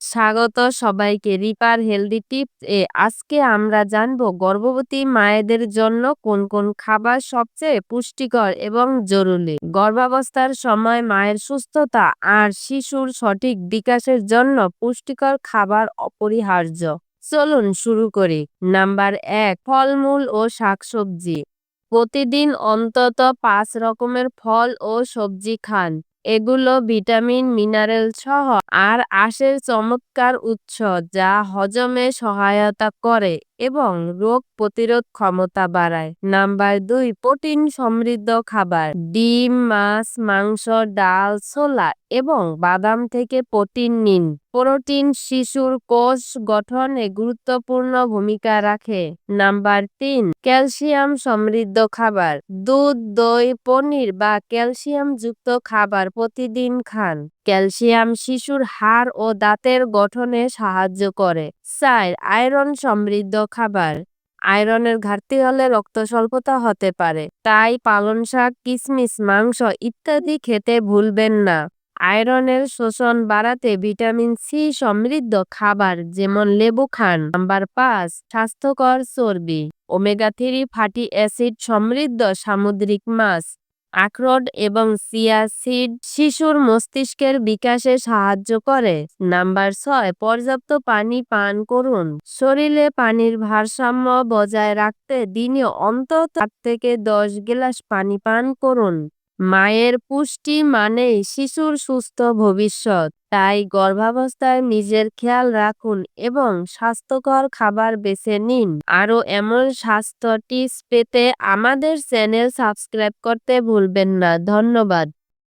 স্বাগত সবাইকে। Reaper healthy tips এ, আজকে আমরা জানব গর্ভবতী মায়েদের জন্য কোন কোন খাবার সবচেয়ে পুষ্টিকর এবং জরুরি। গর্ভাবস্থার সময় মায়ের সুস্থতা আর শিশুর সঠিক বিকাশের জন্য পুষ্টিকর খাবার অপরিহার্য। চলুন শুরু করি। নাম্বার এক, ফলমূল ও শাকসবজি। প্রতিদিন অন্তত পাঁচ রকমের ফল ও সবজি খান। এগুলো ভিটামিন মিনারেল সহ আর আশের চমৎকার উৎস যা হজমে সহায়তা করে। এবং রোগ প্রতিরোধ ক্ষমতা বাড়ায়। নাম্বার দুই, প্রোটিন সমৃদ্ধ খাবার, ডিম, মাছ, মাংস, ডাল, ছোলা এবং বাদাম থেকে প্রোটিন নিন। প্রোটিন শিশুর কোষ গঠনে গুরুত্বপূর্ণ ভূমিকা রাখে। নাম্বার তিন, ক্যালসিয়াম সমৃদ্ধ খাবার, দুধ, দই, পনির বা ক্যালসিয়াম যুক্ত খাবার প্রতিদিন খান। ক্যালসিয়াম শিশুর হাড় ও দাঁতের গঠনে সাহায্য করে। চার আয়রন সমৃদ্ধ খাবার। আয়রনের ঘাটতি হলে রক্ত স্বল্পতা হতে পারে। তাই পালন শাক কিশমিশ মাংস ইত্যাদি খেতে ভুলবেন না। আয়রনের শোষণ বাড়াতে ভিটামিন সি সমৃদ্ধ খাবার, যেমন লেবু খান নাম্বার পাঁচ, স্বাস্থ্যকর চর্বি, ওমেগা থ্রি ফ্যাটি অ্যাসিড সমৃদ্ধ সামুদ্রিক মাছ আখরোট এবং সিয়া সিড শিশুর মস্তিষ্কের বিকাশে সাহায্য করে। নাম্বার ছয়, পর্যাপ্ত পানি পান করুন। শরীরে পানির ভারসাম্য বজায় রাখতে দিনে অন্তত আট থেকে দশ গ্লাস পানি পান করুন। মায়ের পুষ্টি মানেই শিশুর সুস্থ ভবিষ্যৎ। তাই গর্ভাবস্থায় নিজের খেয়াল রাখুন এবং স্বাস্থ্যকর খাবার বেছে নিন। আরও এমন স্বাস্থ্য টিপস পেতে আমাদের চ্যানেল সাবস্ক্রাইব করতে ভুলবেন না। ধন্যবাদ।